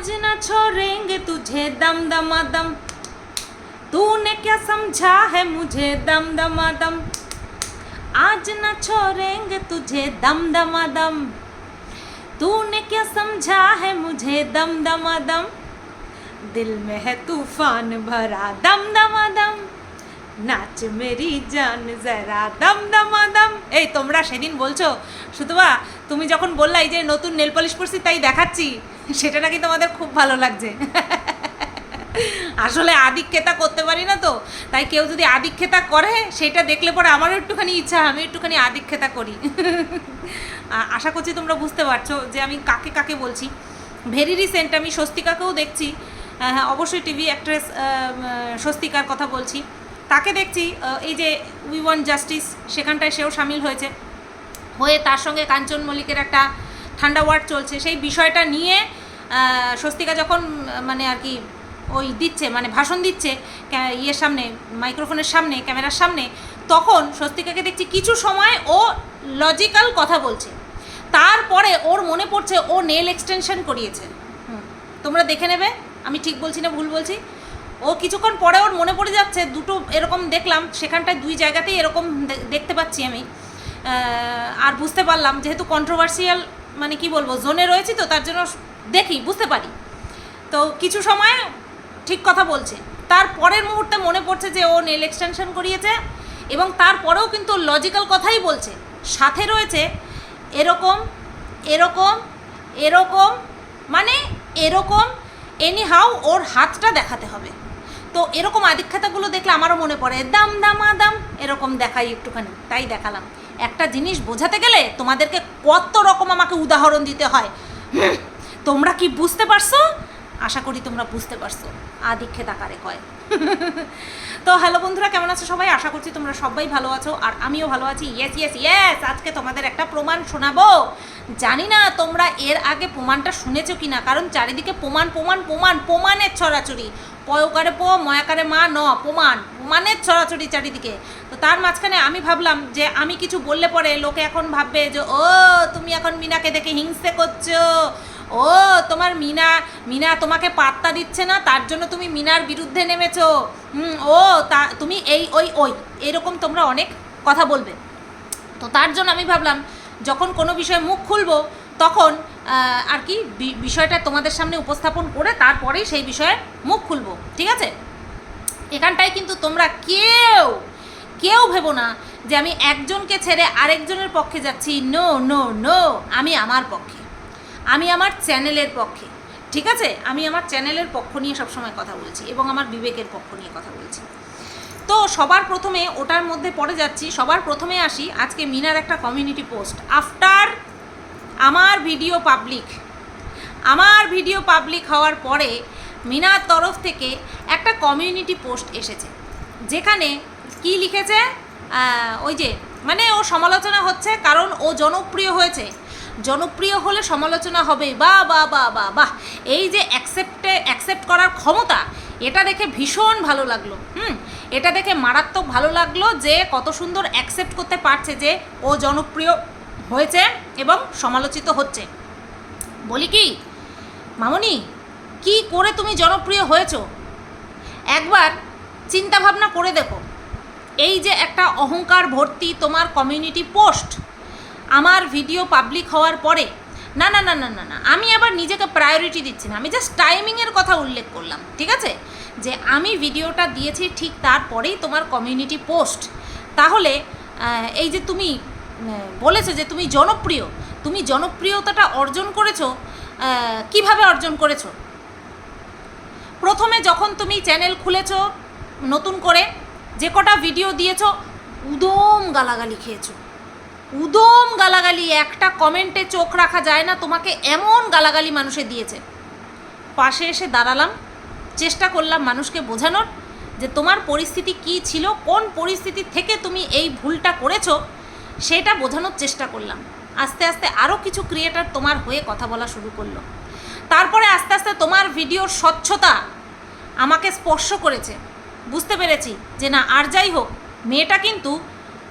आज न छोड़ेंगे तुझे दम दमा दम तूने क्या समझा है मुझे दम दमा दम आज न छोड़ेंगे तुझे दम दमा दम तूने क्या समझा है मुझे दम दमा दम दिल में है तूफान भरा दम दमा दम নাচ মেরি জান জরা দম দমা দম এই তোমরা সেদিন বলছো সুতবা তুমি যখন বললাই যে নতুন নেল পলিশ পরছি তাই দেখাচ্ছি সেটা নাকি তোমাদের খুব ভালো লাগছে। আসলে আদিক্ষেতা করতে পারি না তো, তাই কেউ যদি আদিক্ষেতা করে, সেটা দেখলে পরে আমারও একটুখানি ইচ্ছা আমি একটুখানি আদিক্ষেতা করি। আশা করছি তোমরা বুঝতে পারছ যে আমি কাকে কাকে বলছি। ভেরি রিসেন্ট আমি স্বস্তিকাকেও দেখছি। হ্যাঁ অবশ্যই টিভি অ্যাক্ট্রেস স্বস্তিকার কথা বলছি। তাকে দেখছি এই যে উই ওয়ান জাস্টিস সেখানটায় সেও সামিল হয়েছে। হয়ে তার সঙ্গে কাঞ্চন মল্লিকের একটা ঠান্ডা ওয়ার্ড চলছে। সেই বিষয়টা নিয়ে স্বস্তিকা যখন মানে আর কি, ওই দিচ্ছে মানে ভাষণ দিচ্ছে ইয়ের সামনে, মাইক্রোফোনের সামনে, ক্যামেরার সামনে, তখন স্বস্তিকাকে দেখছি কিছু সময় ও লজিক্যাল কথা বলছে। তারপরে ওর মনে পড়ছে ও নেল এক্সটেনশন করিয়েছে। তোমরা দেখে নেবে, আমি ঠিক বলছি না ভুল বলছি। ও কিছুক্ষণ পরে ওর মনে পড়ে যাচ্ছে, দুটো এরকম দেখলাম, সেখানটায় দুই জায়গাতেই এরকম দেখতে পাচ্ছি আমি। আর বুঝতে পারলাম, যেহেতু কন্ট্রোভার্সিয়াল মানে কি বলব জোনে রয়েছি তো, তার জন্য দেখি, বুঝতে পারি। তো কিছু সময় ঠিক কথা বলছে। তার পরের মুহূর্তে মনে পড়ছে যে ও নেল এক্সটেনশন করিয়েছে এবং তারপরেও কিন্তু লজিক্যাল কথাই বলছে। সাথে রয়েছে এরকম এরকম এরকম মানে এরকম এনি হাউ ওর হাতটা দেখাতে হবে। তো এরকম আদিক্ষাতাগুলো দেখলে আমারও মনে পড়ে, দাম, দামা দাম এরকম দেখাই একটুখানি। তাই দেখালাম। একটা জিনিস বোঝাতে গেলে তোমাদেরকে কত রকম আমাকে উদাহরণ দিতে হয়। তোমরা কি বুঝতে পারছ? আশা করি তোমরা বুঝতে পারছ। আদিক্ষেত আকারে কয়। তো হ্যালো বন্ধুরা, কেমন আছো সবাই? আশা করছি তোমরা সবাই ভালো আছো, আর আমিও ভালো আছি। ইয়েস ইয়েস ইয়েস আজকে তোমাদের একটা প্রমাণ শোনাবো। জানি না তোমরা এর আগে প্রমাণটা শুনেছো কি না কারণ চারিদিকে প্রমাণ প্রমাণ প্রমাণ, প্রমাণের ছড়াছড়ি। পয়কারে পো, ময়াকারে মা, ন, প্রমাণ, প্রমাণের ছড়াছড়ি চারিদিকে। তো তার মাঝখানে আমি ভাবলাম যে আমি কিছু বললে পরে লোকে এখন ভাববে যে, ও, তুমি এখন মিনাকে দেখে হিংসে করছ। ও, তোমার মিনা মিনা তোমাকে পাত্তা দিচ্ছে না, তার জন্য তুমি মিনার বিরুদ্ধে নেমেছো। হুম, ও, তা তুমি এই, ওই ওই, এরকম তোমরা অনেক কথা বলবে। তো তার জন্য আমি ভাবলাম, যখন কোনো বিষয়ে মুখ খুলবো, তখন আর কি বিষয়টা তোমাদের সামনে উপস্থাপন করে তারপরেই সেই বিষয়ে মুখ খুলবো, ঠিক আছে? এখানটায় কিন্তু তোমরা কেউ কেউ ভেবো না যে আমি একজনকে ছেড়ে আরেকজনের পক্ষে যাচ্ছি। নো নো নো আমি আমার পক্ষে। আমি আমার চ্যানেলের পক্ষে, ঠিক আছে? আমি আমার চ্যানেলের পক্ষ নিয়ে সবসময় কথা বলছি এবং আমার বিবেকের পক্ষ নিয়ে কথা বলছি। তো সবার প্রথমে ওটার মধ্যে পড়ে যাচ্ছি, সবার প্রথমে আসি আজকে মিনার একটা কমিউনিটি পোস্ট আফটার আমার ভিডিও পাবলিক আমার ভিডিও পাবলিক হওয়ার পরে মিনার তরফ থেকে একটা কমিউনিটি পোস্ট এসেছে, যেখানে কি লিখেছে? ওই যে মানে ও সমালোচনা হচ্ছে কারণ ও জনপ্রিয় হয়েছে। জনপ্রিয় হলে সমালোচনা হবে। বা বা বা বা, বাহ! এই যে অ্যাকসেপ্টে অ্যাকসেপ্ট করার ক্ষমতা, এটা দেখে ভীষণ ভালো লাগল। হুম? এটা দেখে মারাত্মক ভালো লাগল যে কত সুন্দর অ্যাকসেপ্ট করতে পারছে যে ও জনপ্রিয় হয়েছে এবং সমালোচিত হচ্ছে। বলি কি, মামনি, কি করে তুমি জনপ্রিয় হয়েছ? একবার চিন্তাভাবনা করে দেখো। এই যে একটা অহংকার ভর্তি তোমার কমিউনিটি পোস্ট আমার ভিডিও পাবলিক হওয়ার পরে, না না না না না না, আমি আবার নিজেকে প্রায়োরিটি দিচ্ছি না। আমি জাস্ট টাইমিংয়ের কথা উল্লেখ করলাম, ঠিক আছে? যে আমি ভিডিওটা দিয়েছি ঠিক তারপরেই তোমার কমিউনিটি পোস্ট তাহলে এই যে তুমি বলেছ যে তুমি জনপ্রিয়, তুমি জনপ্রিয়তাটা অর্জন করেছ কীভাবে অর্জন করেছ? প্রথমে যখন তুমি চ্যানেল খুলেছো, নতুন করে যে কটা ভিডিও দিয়েছ, উদম গালাগালি খেয়েছো। উদম গালাগালি, একটা কমেন্টে চোখ রাখা যায় না, তোমাকে এমন গালাগালি মানুষে দিয়েছে। পাশে এসে দাঁড়ালাম, চেষ্টা করলাম মানুষকে বোঝানোর যে তোমার পরিস্থিতি কি ছিল, কোন পরিস্থিতি থেকে তুমি এই ভুলটা করেছ, সেটা বোঝানোর চেষ্টা করলাম। আস্তে আস্তে আরও কিছু ক্রিয়েটার তোমার হয়ে কথা বলা শুরু করল। তারপরে আস্তে আস্তে তোমার ভিডিওর স্বচ্ছতা আমাকে স্পর্শ করেছে। বুঝতে পেরেছি যে না, আর যাই হোক, মেয়েটা কিন্তু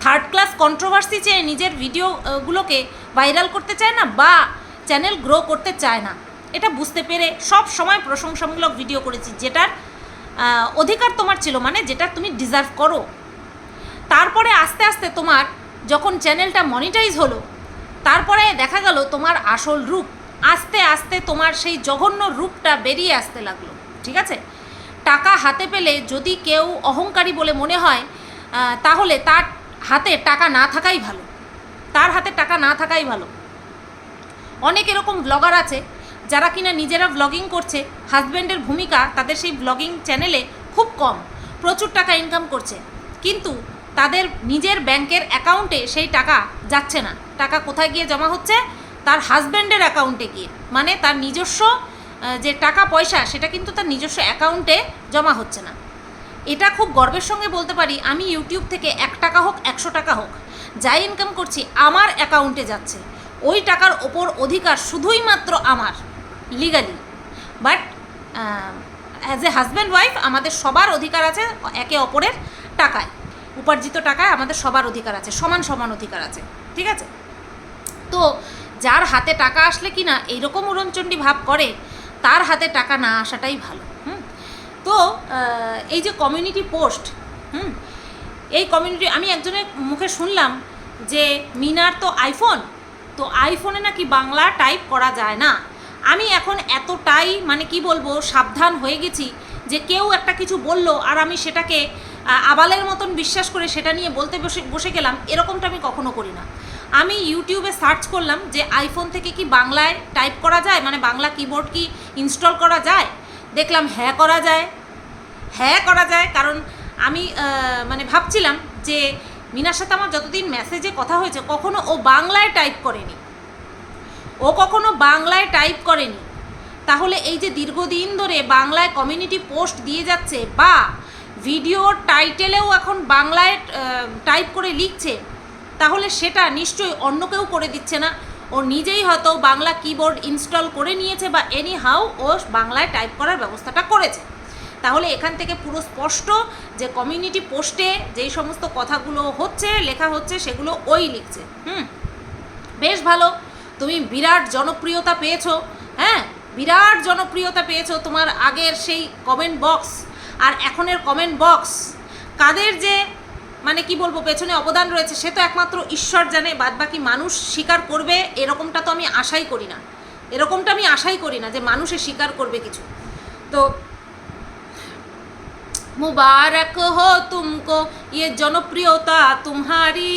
থার্ড ক্লাস কন্ট্রোভার্সি চেয়ে নিজের ভিডিওগুলোকে ভাইরাল করতে চায় না বা চ্যানেল গ্রো করতে চায় না। এটা বুঝতে পেরে সব সময় প্রশংসামূলক ভিডিও করেছি, যেটার অধিকার তোমার ছিল মানে যেটা তুমি ডিজার্ভ করো। তারপরে আস্তে আস্তে তোমার যখন চ্যানেলটা মনিটাইজ হলো, তারপরে দেখা গেল তোমার আসল রূপ। আস্তে আস্তে তোমার সেই জঘন্য রূপটা বেরিয়ে আসতে লাগল, ঠিক আছে? টাকা হাতে পেলে যদি কেউ অহংকারী বলে মনে হয় তাহলে তার হাতে টাকা না থাকাই ভালো। তার হাতে টাকা না থাকাই ভালো। অনেক এরকম ব্লগার আছে, যারা কিনা নিজেরা ব্লগিং করছে হাজব্যান্ডের ভূমিকা তাদের সেই ব্লগিং চ্যানেলে খুব কম, প্রচুর টাকা ইনকাম করছে। কিন্তু তাদের নিজের ব্যাংকের অ্যাকাউন্টে সেই টাকা যাচ্ছে না। টাকা কোথায় গিয়ে জমা হচ্ছে? তার হাজব্যান্ডের অ্যাকাউন্টে গিয়ে। মানে তার নিজস্ব যে টাকা পয়সা, সেটা কিন্তু তার নিজস্ব অ্যাকাউন্টে জমা হচ্ছে না। এটা খুব গর্বের সঙ্গে বলতে পারি, আমি ইউটিউব থেকে এক টাকা হোক, একশো টাকা হোক যাই ইনকাম করছি, আমার অ্যাকাউন্টে যাচ্ছে। ওই টাকার ওপর অধিকার শুধুই মাত্র আমার legally but as a husband wife আমাদের সবার অধিকার আছে একে অপরের টাকায়। উপার্জিত টাকায় আমাদের সবার অধিকার আছে, সমান সমান অধিকার আছে, ঠিক আছে? তো যার হাতে টাকা আসলে কি না এইরকম উড়নচণ্ডী ভাব করে, তার হাতে টাকা না আসাটাই ভালো, হুম? তো এই যে কমিউনিটি পোস্ট হুম, এই কমিউনিটি আমি একজনের মুখে শুনলাম যে মিনার তো আইফোন তো আইফোনে নাকি বাংলা টাইপ করা যায় না। আমি এখন এতটাই মানে কি বলব, সাবধান হয়ে গেছি যে কেউ একটা কিছু বলল আর আমি সেটাকে আবালের মতন বিশ্বাস করে সেটা নিয়ে বলতে বসে বসে গেলাম, এরকমটা আমি কখনো করি না। আমি ইউটিউবে সার্চ করলাম যে আইফোন থেকে কি বাংলায় টাইপ করা যায় মানে বাংলা কিবোর্ড কি ইনস্টল করা যায়? দেখলাম হ্যাঁ করা যায়। হ্যাঁ করা যায়, কারণ আমি মানে ভাবছিলাম যে মিনার সাথে আমার যতদিন মেসেজে কথা হয়েছে, কখনো ও বাংলায় টাইপ করেনি। ও কখনো বাংলায় টাইপ করেনি। তাহলে এই যে দীর্ঘদিন ধরে বাংলায় কমিউনিটি পোস্ট দিয়ে যাচ্ছে বা ভিডিওর টাইটেলেও এখন বাংলায় টাইপ করে লিখছে, তাহলে সেটা নিশ্চয়ই অন্য কেউ করে দিচ্ছে না। ও নিজেই হয়তো বাংলা কিবোর্ড ইনস্টল করে নিয়েছে বা এনি হাউ ও বাংলায় টাইপ করার ব্যবস্থাটা করেছে। তাহলে এখান থেকে পুরো স্পষ্ট যে কমিউনিটি পোস্টে যেই সমস্ত কথাগুলো হচ্ছে, লেখা হচ্ছে, সেগুলো ওই লিখছে। হুম? বেশ ভালো। তুমি বিরাট জনপ্রিয়তা পেয়েছ। হ্যাঁ? বিরাট জনপ্রিয়তা পেয়েছ তোমার আগের সেই কমেন্ট বক্স আর এখনের কমেন্ট বক্স কাদের যে মানে কি বলবো পেছনে অবদান রয়েছে সে তো একমাত্র ঈশ্বর জানে বাদবাকি মানুষ স্বীকার করবে এরকমটা তো আমি আশাই করি না এরকমটা আমি আশাই করি না যে মানুষে স্বীকার করবে কিছু তো मुबारक हो तुमको ये जनप्रियता तुम्हारी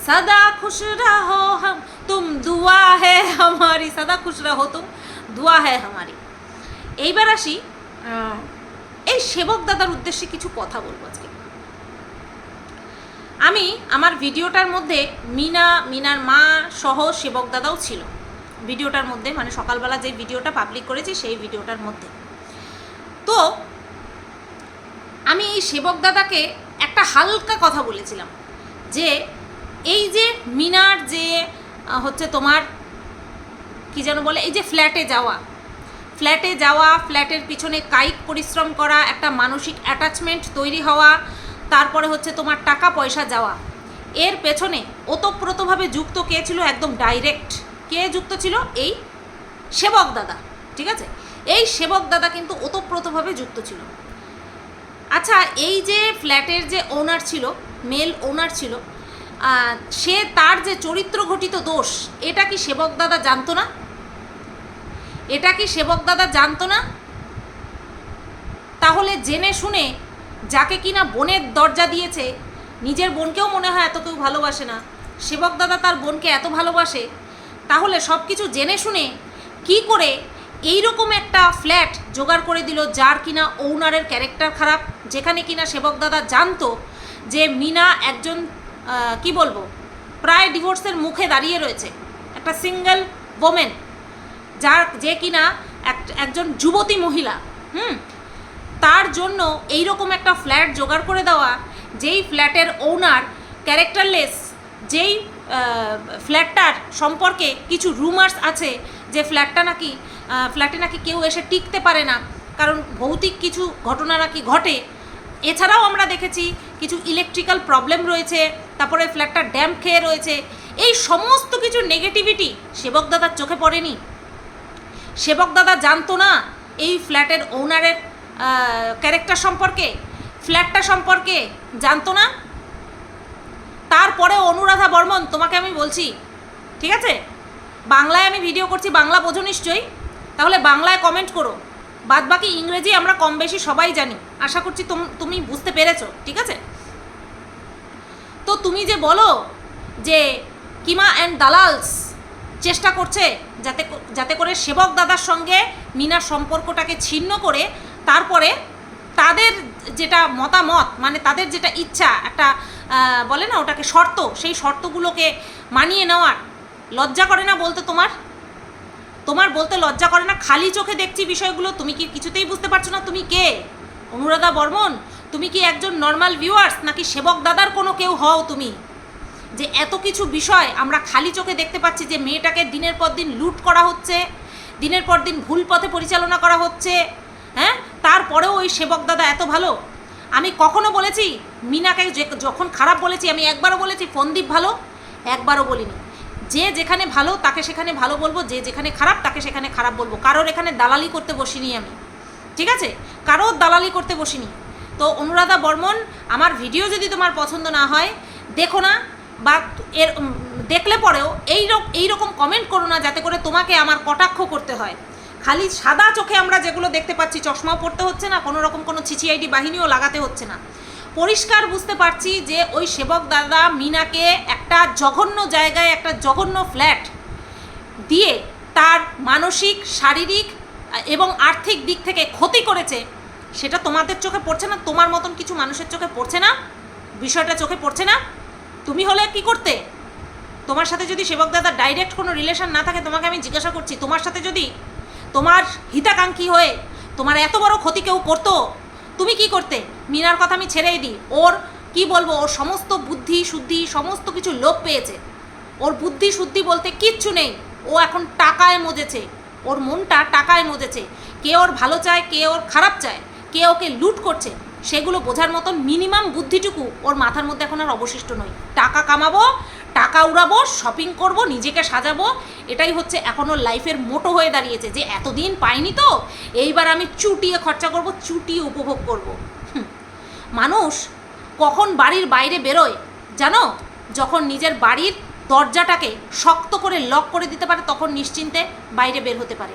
सदा खुश रहो हम तुम दुआ है हमारी सदा खुश रहो तुम दुआ है हमारी এইবার আসি আহ, এই সেবক দাদার উদ্দেশ্যে কিছু কথা বলবো আজকে আমি আমার ভিডিওটার মধ্যে মিনা, মিনার মা সহ সেবক দাদাও ছিল। ভিডিওটার মধ্যে মানে সকালবেলা যে ভিডিওটা পাবলিক করেছি, সেই ভিডিওটার মধ্যে। তো আমি এই সেবক দাদাকে একটা হালকা কথা বলেছিলাম যে, এই যে মিনার যে হচ্ছে তোমার, কি যেন বলে, এই যে ফ্ল্যাটে যাওয়া ফ্ল্যাটে যাওয়া, ফ্ল্যাটের পিছনে কায়িক পরিশ্রম করা, একটা মানসিক অ্যাটাচমেন্ট তৈরি হওয়া তারপরে হচ্ছে তোমার টাকা পয়সা যাওয়া। এর পেছনে ওতপ্রোতভাবে যুক্ত কে ছিল একদম ডাইরেক্ট কে যুক্ত ছিল? এই সেবক দাদা, ঠিক আছে? এই সেবক দাদা কিন্তু ওতপ্রোতভাবে যুক্ত ছিল। আচ্ছা এই যে ফ্ল্যাটের যে ওনার ছিল মেল ওনার ছিল সে তার যে চরিত্র ঘটিত দোষ, এটা কি সেবক দাদা জানতো না? এটা কি সেবক দাদা জানতো না? তাহলে জেনে শুনে যাকে কিনা বোনের দরজা দিয়েছে, নিজের বোনকেও মনে হয় এত কেউ ভালোবাসে না। সেবক দাদা তার বোনকে এত ভালোবাসে, তাহলে সব কিছু জেনে শুনে কি করে এই রকম একটা ফ্ল্যাট জোগাড় করে দিল যার কিনা ওনারের ক্যারেক্টার খারাপ, যেখানে কিনা সেবক দাদা জানতো যে মিনা একজন কি বলব, প্রায় ডিভোর্সের মুখে দাঁড়িয়ে রয়েছে। একটা সিঙ্গেল ওমেন যার যে কিনা এক- একজন যুবতী মহিলা, হুম তার জন্য এই রকম একটা ফ্ল্যাট জোগাড় করে দেওয়া, যেই ফ্ল্যাটের ওনার ক্যারেক্টারলেস যেই ফ্ল্যাটটার সম্পর্কে কিছু রুমার্স আছে যে ফ্ল্যাটটা নাকি ফ্ল্যাটে নাকি কেউ এসে টিকতে পারে না, কারণ ভৌতিক কিছু ঘটনা নাকি ঘটে। এছাড়াও আমরা দেখেছি কিছু ইলেকট্রিক্যাল প্রবলেম রয়েছে, তারপরে ফ্ল্যাটটা ড্যাম্প খেয়ে রয়েছে। এই সমস্ত কিছু নেগেটিভিটি সেবক দাদার চোখে পড়েনি। সেবক দাদা জানতো না এই ফ্ল্যাটের ওনারের ক্যারেক্টার সম্পর্কে ফ্ল্যাটটা সম্পর্কে জানতো না? তারপরে অনুরাধা বর্মন, তোমাকে আমি বলছি, ঠিক আছে? বাংলায় আমি ভিডিও করছি, বাংলা বোঝো নিশ্চয়ই? তাহলে বাংলায় কমেন্ট করো। বাদ বাকি ইংরেজি আমরা কম বেশি সবাই জানি। আশা করছি তুম- বুঝতে পেরেছ, ঠিক আছে? তো তুমি যে বলো যে কিমা অ্যান্ড দালালস চেষ্টা করছে যাতে যাতে করে সেবক দাদার সঙ্গে মিনার সম্পর্কটাকে ছিন্ন করে তারপরে তাদের যেটা মতামত মানে তাদের যেটা ইচ্ছা, একটা বলে না ওটাকে শর্ত, সেই শর্তগুলোকে মানিয়ে নেওয়ার। লজ্জা করে না বলতে তোমার? তোমার বলতে লজ্জা করে না? খালি চোখে দেখছি বিষয়গুলো, তুমি কি কিছুতেই বুঝতে পারছ না? তুমি কে? অনুরাধা বর্মন, তুমি কি একজন নর্মাল ভিউয়ার্স নাকি সেবক দাদার কোনো কেউ হও তুমি? যে এত কিছু বিষয় আমরা খালি চোখে দেখতে পাচ্ছি যে মেয়েটাকে দিনের পর দিন লুট করা হচ্ছে, দিনের পর দিন ভুল পথে পরিচালনা করা হচ্ছে হ্যাঁ? তারপরেও ওই সেবক দাদা এত ভালো? আমি কখনো বলেছি, মিনাকে যখন খারাপ বলেছি, আমি একবারও বলেছি, ফন্দীপ ভালো? একবারও বলিনি। যে যেখানে ভালো, তাকে সেখানে ভালো বলব, যে যেখানে খারাপ, তাকে সেখানে খারাপ বলব। কারোর এখানে দালালি করতে বসিনি আমি। ঠিক আছে? কারোর দালালি করতে বসিনি। তো অনুরাধা বর্মন, আমার ভিডিও যদি তোমার পছন্দ না হয়, দেখো না, বা এর দেখলে পরেও এই রক- এই রকম কমেন্ট করো না, যাতে করে তোমাকে আমার কটাক্ষ করতে হয়। খালি সাদা চোখে আমরা যেগুলো দেখতে পাচ্ছি, চশমাও পড়তে হচ্ছে না, কোনো রকম কোনো চিচিআইডি বাহিনীও লাগাতে হচ্ছে না। পরিষ্কার বুঝতে পারছি যে ওই সেবক দাদা মিনাকে একটা জঘন্য জায়গায়, একটা জঘন্য ফ্ল্যাট দিয়ে তার মানসিক, শারীরিক এবং আর্থিক দিক থেকে ক্ষতি করেছে, সেটা তোমাদের চোখে পড়ছে না, তোমার মতন কিছু মানুষের চোখে পড়ছে না, বিষয়টা চোখে পড়ছে না। তুমি হলে কি করতে? তোমার সাথে যদি সেবক দাদা ডাইরেক্ট কোনো রিলেশন না থাকে, তোমাকে আমি জিজ্ঞাসা করছি, তোমার সাথে যদি তোমার হিতাকাঙ্ক্ষী হয়ে তোমার এত বড় ক্ষতি কেউ করতো? তুমি কি করতে? মিনার কথা আমি ছেড়েই দিই। ওর, কি বলব, ওর সমস্ত বুদ্ধি, শুদ্ধি, সমস্ত কিছু লোপ পেয়েছে। ওর বুদ্ধি, শুদ্ধি বলতে কিচ্ছু নেই। ও এখন টাকায় মজেছে। ওর মনটা টাকায় মজেছে। কে ওর ভালো চায়, কে ওর খারাপ চায়, কে ওকে লুট করছে সেগুলো বোঝার মতন মিনিমাম বুদ্ধিটুকু ওর মাথার মধ্যে এখন আর অবশিষ্ট নয়। টাকা কামাবো, টাকা উড়াবো শপিং করব, নিজেকে সাজাবো, এটাই হচ্ছে এখনও লাইফের মোটো হয়ে দাঁড়িয়েছে যে এতদিন পাইনি তো, এইবার আমি চুটিয়ে খরচা করব, চুটিয়ে উপভোগ করব। মানুষ কখন বাড়ির বাইরে বেরোয় জানো? যখন নিজের বাড়ির দরজাটাকে শক্ত করে লক করে দিতে পারে, তখন নিশ্চিন্তে বাইরে বের হতে পারে।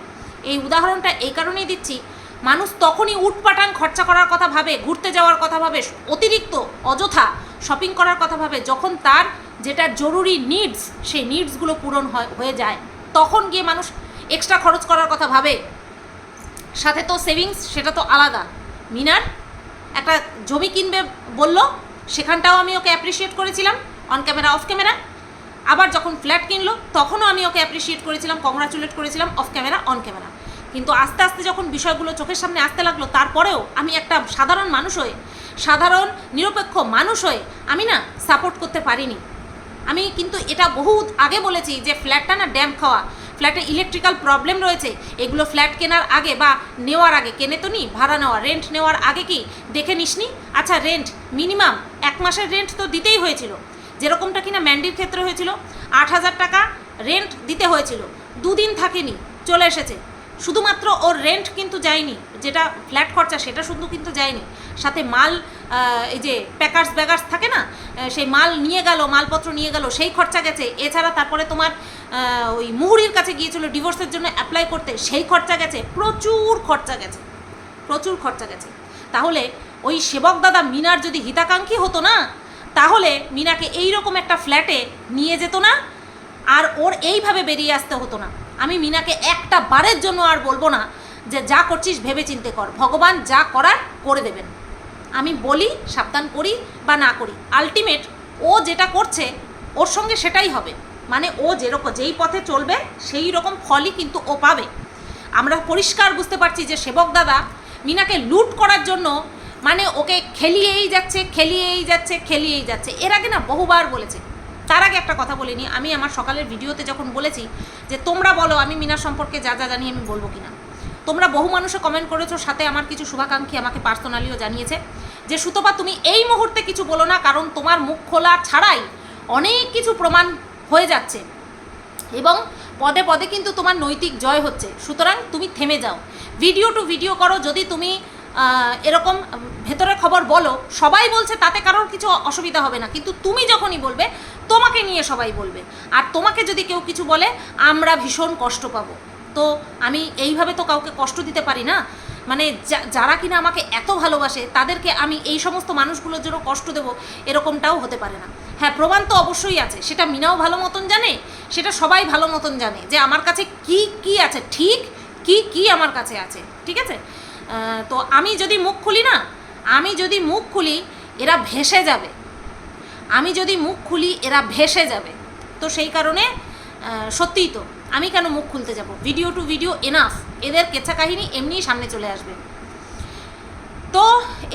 এই উদাহরণটা এই কারণেই দিচ্ছি মানুষ তখনই উটপাটাং খরচা করার কথা ভাবে, ঘুরতে যাওয়ার কথা ভাবে, অতিরিক্ত অযথা শপিং করার কথা ভাবে, যখন তার যেটা জরুরি নিডস সেই নিডসগুলো পূরণ হয়, হয়ে যায়। তখন গিয়ে মানুষ এক্সট্রা খরচ করার কথা ভাবে। সাথে তো সেভিংস সেটা তো আলাদা। মিনার একটা জমি কিনবে বলল, সেখানটাও আমি ওকে অ্যাপ্রিসিয়েট করেছিলাম অন ক্যামেরা অফ ক্যামেরা আবার যখন ফ্ল্যাট কিনলো, তখনও আমি ওকে অ্যাপ্রিসিয়েট করেছিলাম কংগ্রাচুলেট করেছিলাম অফ ক্যামেরা অন ক্যামেরা কিন্তু আস্তে আস্তে যখন বিষয়গুলো চোখের সামনে আসতে লাগল, তারপরেও আমি একটা সাধারণ মানুষ হয়ে, সাধারণ নিরপেক্ষ মানুষ হয়ে আমি না সাপোর্ট করতে পারিনি। আমি কিন্তু এটা বহু আগে বলেছি যে ফ্ল্যাটটা না ড্যাম খাওয়া ফ্ল্যাটে ইলেকট্রিক্যাল প্রবলেম রয়েছে, এগুলো ফ্ল্যাট কেনার আগে বা নেওয়ার আগে, কেনে তো নি? ভাড়া নেওয়া রেন্ট নেওয়ার আগে কি? দেখে নিসনি আচ্ছা রেন্ট মিনিমাম এক মাসের রেন্ট তো দিতেই হয়েছিল। যেরকমটা কিনা ম্যান্ডির ক্ষেত্রে হয়েছিল, আট হাজার টাকা রেন্ট দিতে হয়েছিল, দুদিন থাকেনি, চলে এসেছে। শুধুমাত্র ওর রেন্ট কিন্তু যায়নি, যেটা ফ্ল্যাট খরচা সেটা শুধু কিন্তু যায়নি, সাথে মাল এই যে প্যাকার্স ব্যাগার্স থাকে না সেই মাল নিয়ে গেল, মালপত্র নিয়ে গেল, সেই খরচা গেছে, এছাড়া তারপরে তোমার ওই মুহুরির কাছে গিয়েছিল ডিভোর্সের জন্য অ্যাপ্লাই করতে, সেই খরচা গেছে, প্রচুর খরচা গেছে, প্রচুর খরচা গেছে। তাহলে ওই সেবক দাদা মিনার যদি হিতাকাঙ্ক্ষী হতো না, তাহলে মিনাকে এই রকম একটা ফ্ল্যাটে নিয়ে যেত না আর ওর এইভাবে বেরিয়ে আসতে হতো না। আমি মিনাকে একটা বারের জন্য আর বলব না যে যা করছিস ভেবে চিন্তে কর। ভগবান যা করার করে দেবেন। আমি বলি, সাবধান করি বা না করি। আলটিমেট ও যেটা করছে, ওর সঙ্গে সেটাই হবে। মানে ও যেরকম, যেই পথে চলবে, সেই রকম ফলই কিন্তু ও পাবে। আমরা পরিষ্কার বুঝতে পারছি যে সেবক দাদা মিনাকে লুট করার জন্য মানে ওকে খেলিয়েই যাচ্ছে খেলিয়েই যাচ্ছে খেলিয়েই যাচ্ছে। এর আগে না বহুবার বলেছে তার আগে একটা কথা বলিনি আমি আমার সকালের ভিডিওতে যখন বলেছি যে তোমরা বলো আমি মিনার সম্পর্কে যা যা জানি আমি বলব কিনা। তোমরা বহু মানুষে কমেন্ট করেছ, সাথে আমার কিছু শুভাকাঙ্ক্ষী আমাকে পার্সোনালিও জানিয়েছে যে, সুতপা, তুমি এই মুহূর্তে কিছু বলো না, কারণ তোমার মুখ খোলা ছাড়াই অনেক কিছু প্রমাণ হয়ে যাচ্ছে এবং পদে পদে কিন্তু তোমার নৈতিক জয় হচ্ছে। সুতরাং তুমি থেমে যাও। ভিডিও টু ভিডিও করো, যদি তুমি এরকম উম, ভেতরের খবর বলো সবাই বলছে তাতে কারোর কিছু অসুবিধা হবে না। কিন্তু তুমি যখনই বলবে তোমাকে নিয়ে সবাই বলবে। আর তোমাকে যদি কেউ কিছু বলে আমরা ভীষণ কষ্ট পাবো। তো আমি এইভাবে তো কাউকে কষ্ট দিতে পারি না। মানে যারা কিনা আমাকে এত ভালোবাসে তাদেরকে আমি এই সমস্ত মানুষগুলোর জন্য কষ্ট দেব এরকমটাও হতে পারে না। হ্যাঁ প্রমাণ তো অবশ্যই আছে। সেটা মিনাও ভালো মতন জানে সেটা সবাই ভালো মতন জানে যে আমার কাছে কি কি আছে ঠিক কি কি আমার কাছে আছে ঠিক আছে? তো আমি যদি মুখ খুলি না, আমি যদি মুখ খুলি, এরা ভেসে যাবে। আমি যদি মুখ খুলি, এরা ভেসে যাবে। তো সেই কারণে সত্যিই তো, আমি কেন মুখ খুলতে যাব? ভিডিও টু ভিডিও এনাফ এদের কেঁচা কাহিনী এমনিই সামনে চলে আসবে। তো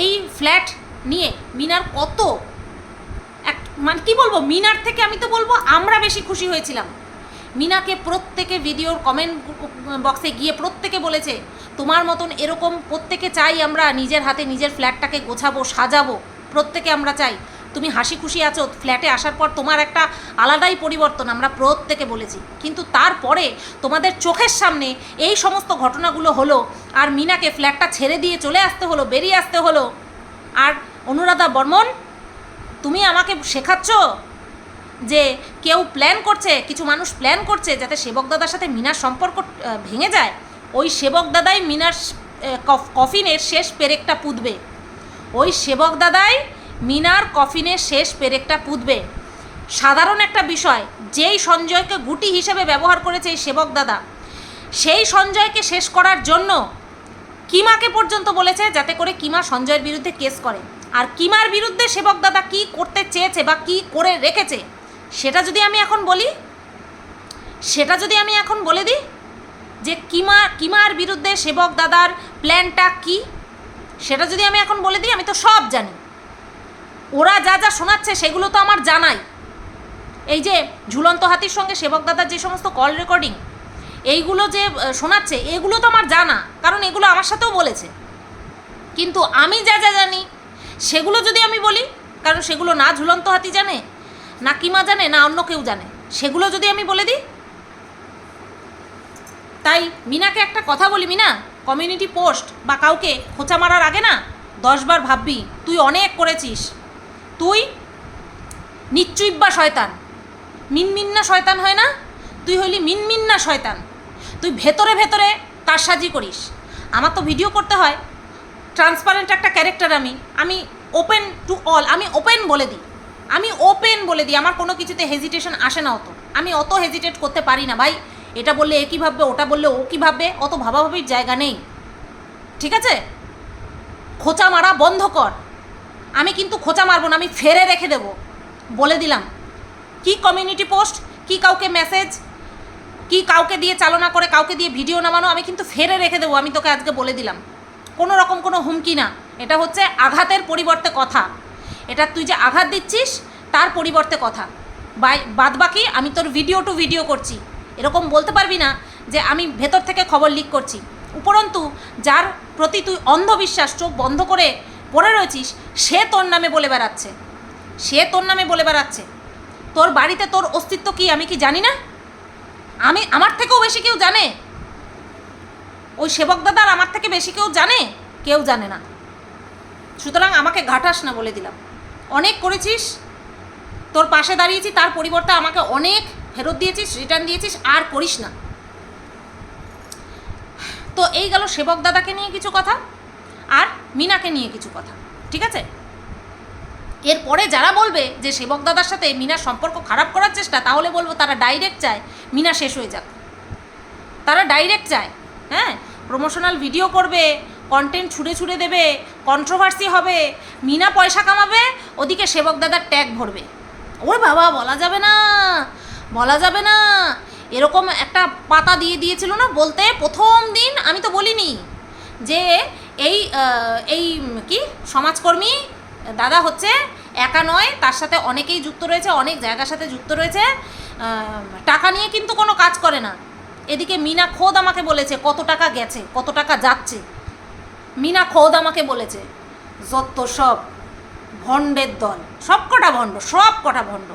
এই ফ্ল্যাট নিয়ে মিনার কত? এক মানে কি বলব? মিনার থেকে আমি তো বলব, আমরা বেশি খুশি হয়েছিলাম। মিনাকে প্রত্যেকে ভিডিওর কমেন্ট বক্সে গিয়ে প্রত্যেকে বলেছে তোমার মতন এরকম প্রত্যেকে চাই আমরা নিজের হাতে নিজের ফ্ল্যাটটাকে গোছাবো, সাজাবো। প্রত্যেকে আমরা চাই। তুমি হাসি খুশি আছো, ফ্ল্যাটে আসার পর তোমার একটা আলাদাই পরিবর্তন আমরা প্রত্যেকে বলেছি। কিন্তু তারপরে তোমাদের চোখের সামনে এই সমস্ত ঘটনাগুলো হলো আর মিনাকে ফ্ল্যাটটা ছেড়ে দিয়ে চলে আসতে হলো, বেরিয়ে আসতে হলো। আর অনুরাধা বর্মন, তুমি আমাকে শেখাচ্ছ যে কেউ প্ল্যান করছে, কিছু মানুষ প্ল্যান করছে যাতে সেবক দাদার সাথে মিনার সম্পর্ক ভেঙে যায়? ওই সেবক দাদাই মিনার কফিনের শেষ পেরেকটা পুঁতবে। ওই সেবক দাদাই মিনার কফিনের শেষ পেরেকটা পুঁতবে। সাধারণ একটা বিষয়, যেই সঞ্জয়কে গুটি হিসেবে ব্যবহার করেছে এই সেবক দাদা, সেই সঞ্জয়কে শেষ করার জন্য কিমাকে পর্যন্ত বলেছে যাতে করে কিমা সঞ্জয়ের বিরুদ্ধে কেস করে। আর কিমার বিরুদ্ধে সেবক দাদা কী করতে চেয়েছে বা কী করে রেখেছে, সেটা যদি আমি এখন বলি, সেটা যদি আমি এখন বলে দিই যে কিমা, কিমার বিরুদ্ধে সেবক দাদার প্ল্যানটা কি? সেটা যদি আমি এখন বলে দিই, আমি তো সব জানি। ওরা যা যা শোনাচ্ছে, সেগুলো তো আমার জানাই। এই যে ঝুলন্ত হাতির সঙ্গে সেবক দাদার যে সমস্ত কল রেকর্ডিং এইগুলো যে শোনাচ্ছে, এগুলো তো আমার জানা, কারণ এগুলো আমার সাথেও বলেছে। কিন্তু আমি যা যা জানি, সেগুলো যদি আমি বলি, কারণ সেগুলো না ঝুলন্ত হাতি জানে, না কিমা জানে, না অন্য কেউ জানে, সেগুলো যদি আমি বলে দিই তাই মিনাকে একটা কথা বলি, মিনা। কমিউনিটি পোস্ট বা কাউকে খোঁচা মারার আগে না দশবার ভাববি, তুই অনেক করেছিস। তুই নিশ্চুইব্বা শয়তান। মিনমিন্না শয়তান হয় না, তুই হইলি মিনমিন্না শয়তান। তুই ভেতরে ভেতরে কারসাজি করিস। আমার তো ভিডিও করতে হয়। ট্রান্সপারেন্ট একটা ক্যারেক্টার আমি। আমি ওপেন টু অল আমি ওপেন বলে দিই। আমি ওপেন বলে দিই, আমার কোনো কিছুতে হেজিটেশন আসে না অত। আমি অত হেজিটেট করতে পারি না, ভাই। এটা বললে এ কী ভাববে, ওটা বললে ও কী ভাববে, অত ভাবাভাবির জায়গা নেই। ঠিক আছে? খোঁচা মারা বন্ধ কর। আমি কিন্তু খোঁচা মারবো না, আমি ফেরে রেখে দেবো। বলে দিলাম। কি কমিউনিটি পোস্ট কি কাউকে মেসেজ কি কাউকে দিয়ে চালনা করে, কাউকে দিয়ে ভিডিও নামানো? আমি কিন্তু ফেরে রেখে দেবো, আমি তোকে আজকে বলে দিলাম। কোনো রকম কোনো হুমকি না। এটা হচ্ছে আঘাতের পরিবর্তে কথা। এটা তুই যে আঘাত দিচ্ছিস, তার পরিবর্তে কথা। বাদ বাকি আমি তোর ভিডিও টু ভিডিও করছি। এরকম বলতে পারবি না যে আমি ভেতর থেকে খবর লিক করছি। উপরন্তু, যার প্রতি তুই অন্ধবিশ্বাস, চোখ বন্ধ করে পড়ে রয়েছিস, সে তোর নামে বলে বেড়াচ্ছে। সে তোর নামে বলে বেড়াচ্ছে। তোর বাড়িতে তোর অস্তিত্ব কি, আমি কি জানি না? আমি, আমার থেকেও বেশি কেউ জানে? ওই সেবক দাদার আমার থেকে বেশি কেউ জানে? কেউ জানে না। সুতরাং আমাকে ঘাটাস না বলে দিলাম। অনেক করেছিস, তোর পাশে দাঁড়িয়েছি, তার পরিবর্তে আমাকে অনেক ফেরত দিয়েছিস রিটার্ন দিয়েছিস, আর করিস না। তো এই গেল সেবক দাদাকে নিয়ে কিছু কথা, আর মিনাকে নিয়ে কিছু কথা, ঠিক আছে? এরপরে যারা বলবে যে সেবক দাদার সাথে মিনার সম্পর্ক খারাপ করার চেষ্টা, তাহলে বলব তারা ডাইরেক্ট চায় মিনা শেষ হয়ে যাক। তারা ডাইরেক্ট চায় হ্যাঁ? প্রমোশনাল ভিডিও করবে কন্টেন্ট ছুঁড়ে ছুঁড়ে দেবে কন্ট্রোভার্সি হবে, মিনা পয়সা কামাবে, ওদিকে সেবক দাদার ট্যাগ ভরবে। ওর বাবা বলা যাবে না। বলা যাবে না। এরকম একটা পাতা দিয়ে দিয়েছিল না বলতে প্রথম দিন, আমি তো বলিনি যে এই এই কি সমাজকর্মী দাদা হচ্ছে একা নয়, তার সাথে অনেকেই যুক্ত রয়েছে, অনেক জায়গার সাথে যুক্ত রয়েছে টাকা নিয়ে কিন্তু কোনো কাজ করে না। এদিকে মিনা খোদ আমাকে বলেছে, কত টাকা গেছে, কত টাকা যাচ্ছে। মিনা খোদ আমাকে বলেছে, যত সব ভণ্ডের দল, সব কটা ভণ্ড, সব কটা ভণ্ড।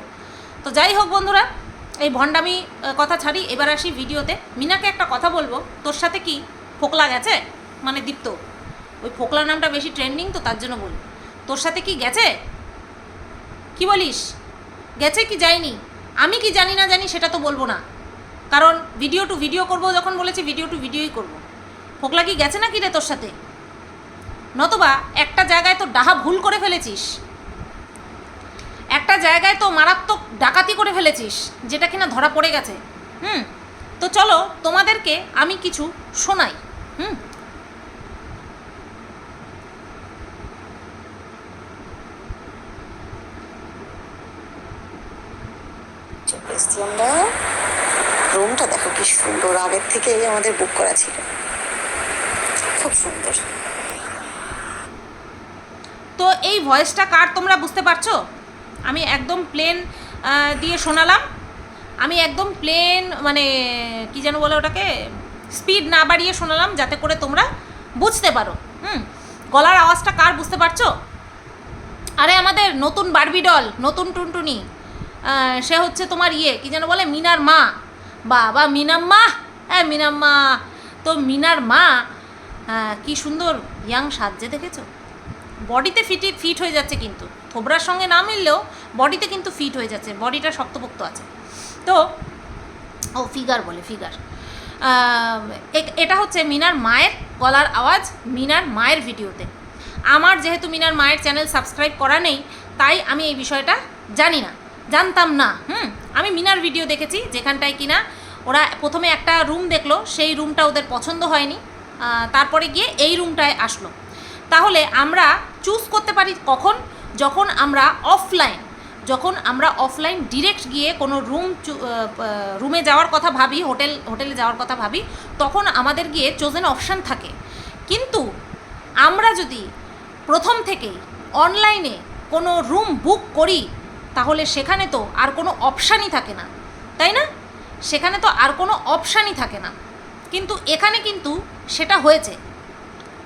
তো যাই হোক বন্ধুরা এই ভণ্ডামি কথা ছাড়ি, এবার আসি ভিডিওতে। মিনাকে একটা কথা বলব, তোর সাথে কি ফোকলা গেছে? মানে দীপ্ত। ওই ফোকলা নামটা বেশি ট্রেন্ডিং তো, তার জন্য বলি। তোর সাথে কি গেছে? কি বলিস? গেছে কি যায়নি? আমি কি জানি না জানি, সেটা তো বলব না। কারণ ভিডিও টু ভিডিও করব যখন বলেছি ভিডিও টু ভিডিওই করব। ফোকলা কি গেছে না কি রে তোর সাথে? নতবা একটা জায়গায় তো ডাহা ভুল করে ফেলেছিস। একটা জায়গায় তো মারাত্মক ডাকাতি করে ফেলেছিস যেটা কিনা ধরা পড়ে গেছে। হুম তো চলো তোমাদেরকে আমি কিছু শোনাই হুম। এসছি আমরা। রুমটা দেখো কি সুন্দর আগের থেকে আমাদের বুক করা ছিল। খুব সুন্দর। তো এই ভয়েসটা কার তোমরা বুঝতে পারছ? আমি একদম প্লেন দিয়ে শোনালাম। আমি একদম প্লেন মানে কি যেন বলে ওটাকে স্পিড না বাড়িয়ে শোনালাম যাতে করে তোমরা বুঝতে পারো। হুম, গলার আওয়াজটা কার বুঝতে পারছ? আরে আমাদের নতুন বারবি ডল নতুন টুনটুনি সে হচ্ছে তোমার ইয়ে কি যেন বলে, মিনার মা। বা বা মিনাম্মা হ্যাঁ মিনাম্মা তো মিনার মা কি সুন্দর, ইয়াং সাজছে, দেখেছ? বডিতে ফিটি ফিট হয়ে যাচ্ছে কিন্তু। থোবরার সঙ্গে না মিললেও বডিতে কিন্তু ফিট হয়ে যাচ্ছে, বডিটা শক্তপোক্ত আছে। তো, ও ফিগার বলে, ফিগার। এটা হচ্ছে মিনার মায়ের গলার আওয়াজ, মিনার মায়ের ভিডিওতে। আমার যেহেতু মিনার মায়ের চ্যানেল সাবস্ক্রাইব করা নেই, তাই আমি এই বিষয়টা জানি না, জানতাম না, হুম? আমি মিনার ভিডিও দেখেছি যেখানটায় কিনা ওরা প্রথমে একটা রুম দেখল, সেই রুমটা ওদের পছন্দ হয়নি তারপরে গিয়ে এই রুমটায় আসলো। তাহলে আমরা চুজ করতে পারি কখন? যখন আমরা অফলাইন যখন আমরা অফলাইন ডিরেক্ট গিয়ে কোনো রুম রুমে যাওয়ার কথা ভাবি হোটেল হোটেলে যাওয়ার কথা ভাবি, তখন আমাদের গিয়ে চোজেন অপশান থাকে। কিন্তু আমরা যদি প্রথম থেকেই অনলাইনে কোনো রুম বুক করি, তাহলে সেখানে তো আর কোনো অপশানই থাকে না, তাই না? সেখানে তো আর কোনো অপশানই থাকে না। কিন্তু এখানে কিন্তু সেটা হয়েছে।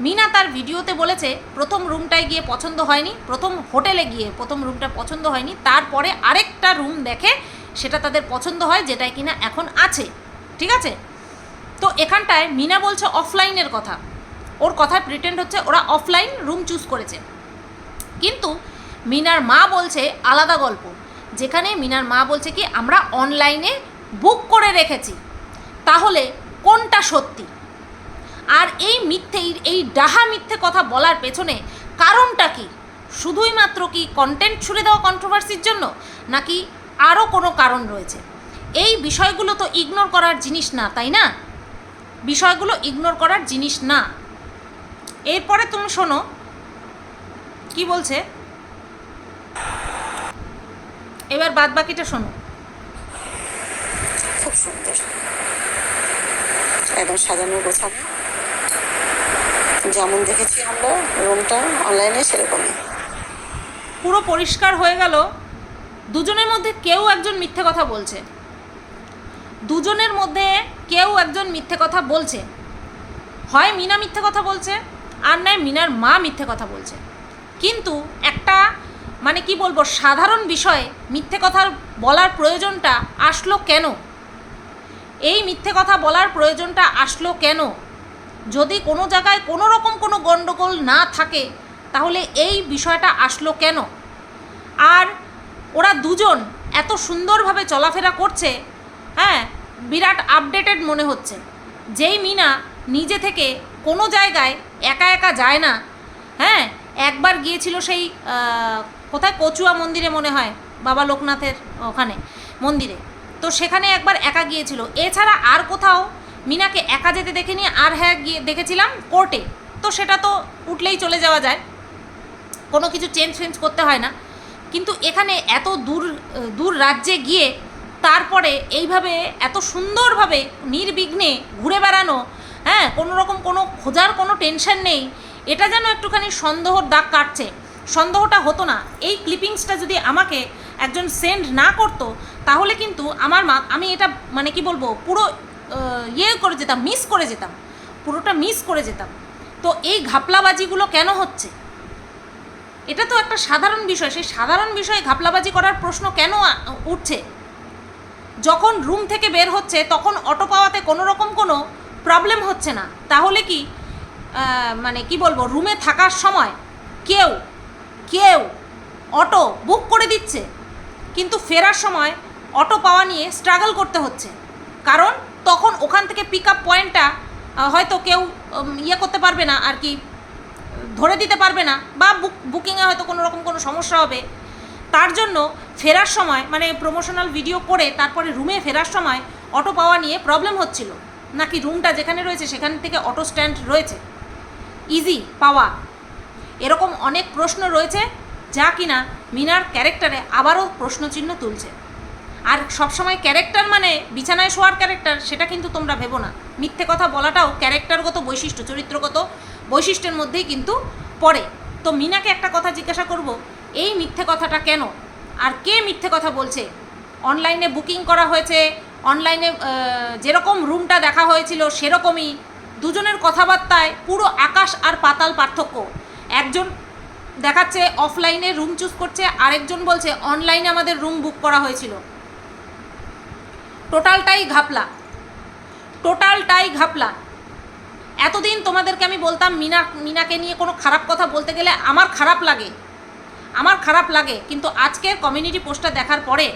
মিনা তার ভিডিওতে বলেছে, প্রথম রুমটায় গিয়ে পছন্দ হয়নি, প্রথম হোটেলে গিয়ে প্রথম রুমটা পছন্দ হয়নি, তারপরে আরেকটা রুম দেখে সেটা তাদের পছন্দ হয় যেটাই কিনা এখন আছে। ঠিক আছে? তো এখানটায় মিনা বলছে অফলাইনের কথা। ওর কথায় প্রিটেন্ড হচ্ছে ওরা অফলাইন রুম চুজ করেছে। কিন্তু মিনার মা বলছে আলাদা গল্প, যেখানে মিনার মা বলছে কি, আমরা অনলাইনে বুক করে রেখেছি। তাহলে কোনটা সত্যি? আর এই মিথ্যে, এই- ডাহা মিথ্যে কথা বলার পেছনে কারণটা কি? শুধুই মাত্র কি কন্টেন্ট ছুড়ে দেওয়া কন্ট্রোভার্সির জন্য, নাকি আরও কোনো কারণ রয়েছে? এই বিষয়গুলো তো ইগনোর করার জিনিস না, তাই না? বিষয়গুলো ইগনোর করার জিনিস না। এরপরে তুমি শোনো, কি বলছে? এবার বাদ বাকিটা শোনো। খুব সুন্দর। একদম সাজানো গোছানো। যেমন দেখেছি আমরা, রুমটা অনলাইনে সেরকমই। পুরো পরিষ্কার হয়ে গেল। দুজনের মধ্যে কেউ একজন মিথ্যে কথা বলছে। দুজনের মধ্যে কেউ একজন মিথ্যে কথা বলছে। হয় মিনা মিথ্যে কথা বলছে, আর নয় মিনার মা মিথ্যে কথা বলছে। কিন্তু একটা মানে কি বলব, সাধারণ বিষয়ে, মিথ্যে কথা বলার প্রয়োজনটা আসলো কেন? এই মিথ্যে কথা বলার প্রয়োজনটা আসলো কেন? যদি কোনো জায়গায় কোনো রকম কোনো গণ্ডগোল না থাকে, তাহলে এই বিষয়টা আসলো কেন? আর ওরা দুজন এত সুন্দরভাবে চলাফেরা করছে হ্যাঁ বিরাট আপডেটেড মনে হচ্ছে। যেই মিনা নিজে থেকে কোনো জায়গায় একা একা যায় না হ্যাঁ একবার গিয়েছিল সেই কোথায় কচুয়া মন্দিরে মনে হয়, বাবা লোকনাথের ওখানে মন্দিরে। তো সেখানে একবার একা গিয়েছিল। এছাড়া আর কোথাও মিনাকে একা যেতে দেখিনি, আর হ্যাঁ গিয়ে দেখেছিলাম কোর্টে। তো সেটা তো উঠলেই চলে যাওয়া যায়। কোনো কিছু চেঞ্জ ফেঞ্জ করতে হয় না। কিন্তু এখানে এত দূর দূর রাজ্যে গিয়ে তারপরে এইভাবে এত সুন্দরভাবে নির্বিঘ্নে ঘুরে বেড়ানো হ্যাঁ কোনো রকম কোনো খোঁজার কোনো টেনশন নেই, এটা যেন একটুখানি সন্দেহর দাগ কাটছে। সন্দেহটা হতো না। এই ক্লিপিংসটা যদি আমাকে একজন সেন্ড না করতো, তাহলে কিন্তু আমার মা, আমি এটা মানে কি বলব, পুরো ইয়ে করে যেতাম মিস করে যেতাম, পুরোটা মিস করে যেতাম। তো এই ঘাপলাবাজিগুলো কেন হচ্ছে? এটা তো একটা সাধারণ বিষয়, সেই সাধারণ বিষয়ে ঘাপলাবাজি করার প্রশ্ন কেন উঠছে? যখন রুম থেকে বের হচ্ছে, তখন অটো পাওয়াতে কোনো রকম কোনো প্রবলেম হচ্ছে না। তাহলে কি মানে কি বলব রুমে থাকার সময় কেউ কেউ অটো বুক করে দিচ্ছে, কিন্তু ফেরার সময় অটো পাওয়া নিয়ে স্ট্রাগল করতে হচ্ছে। কারণ তখন ওখান থেকে পিক আপ পয়েন্টটা হয়তো কেউ ইয়ে করতে পারবে না আর কি, ধরে দিতে পারবে না বা বুক বুকিংয়ে হয়তো কোনো রকম কোনো সমস্যা হবে। তার জন্য ফেরার সময় মানে প্রমোশনাল ভিডিও করে তারপরে রুমে ফেরার সময় অটো পাওয়া নিয়ে প্রবলেম হচ্ছিল। নাকি রুমটা যেখানে রয়েছে সেখান থেকে অটো স্ট্যান্ড রয়েছে। ইজি পাওয়া। এরকম অনেক প্রশ্ন রয়েছে যা কিনা মিনার ক্যারেক্টারে আবারও প্রশ্নচিহ্ন তুলছে। আর সবসময় ক্যারেক্টার মানে বিছানায় শোয়ার ক্যারেক্টার সেটা কিন্তু তোমরা ভেবো না। মিথ্যে কথা বলাটাও ক্যারেক্টারগত বৈশিষ্ট্য, চরিত্রগত বৈশিষ্ট্যের মধ্যেই কিন্তু পড়ে। তো মিনাকে একটা কথা জিজ্ঞাসা করব, এই মিথ্যে কথাটা কেন? আর কে মিথ্যে কথা বলছে? অনলাইনে বুকিং করা হয়েছে, অনলাইনে যেরকম রুমটা দেখা হয়েছিল সেরকমই। দুজনের কথাবার্তায় পুরো আকাশ আর পাতাল পার্থক্য। একজন দেখাচ্ছে অফলাইনে রুম চুজ করছে, আরেকজন বলছে অনলাইনে আমাদের রুম বুক করা হয়েছিল। টোটালটাই ঘাপলা। টোটালটাই ঘাপলা। এতদিন তোমাদেরকে আমি বলতাম, মিনা, মিনাকে নিয়ে কোনো খারাপ কথা বলতে গেলে আমার খারাপ লাগে। আমার খারাপ লাগে, কিন্তু আজকের কমিউনিটি পোস্টটা দেখার পরে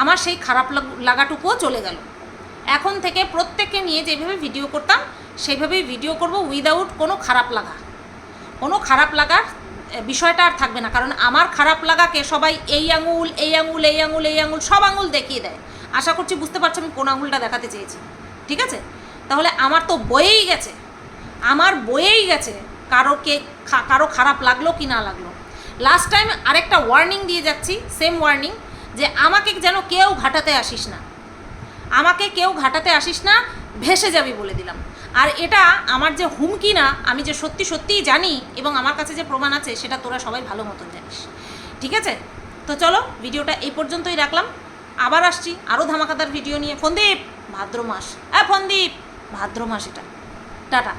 আমার সেই খারাপ লাগাটুকুও চলে গেল। এখন থেকে প্রত্যেককে নিয়ে যেভাবে ভিডিও করতাম সেইভাবেই ভিডিও করব উইদাউট কোনো খারাপ লাগা। কোনো খারাপ লাগার বিষয়টা আর থাকবে না, কারণ আমার খারাপ লাগাকে সবাই এই আঙুল এই আঙুল এই আঙুল এই আঙুল, সব আঙুল দেখিয়ে দেয়। আশা করছি বুঝতে পারছ, আমি কোন আঙুলটা দেখাতে চেয়েছি। ঠিক আছে? তাহলে আমার তো বয়েই গেছে। আমার বয়েই গেছে কারও কে কারও খারাপ লাগল কি না লাগল। লাস্ট টাইম আরেকটা ওয়ার্নিং দিয়ে যাচ্ছি সেম ওয়ার্নিং যে আমাকে যেন কেউ ঘাটাতে আসিস না। আমাকে কেউ ঘাটাতে আসিস না, ভেসে যাবি বলে দিলাম। আর এটা আমার যে হুমকি না, আমি যে সত্যি সত্যিই জানি এবং আমার কাছে যে প্রমাণ আছে, সেটা তোরা সবাই ভালো মতন জানিস। ঠিক আছে? তো চলো ভিডিওটা এই পর্যন্তই রাখলাম। আবার আসছি আরও ধামাকাদার ভিডিও নিয়ে। ফন্দীপ ভাদ্র মাস হ্যাঁ ফন্দীপ ভাদ্র মাস এটা। টাটা।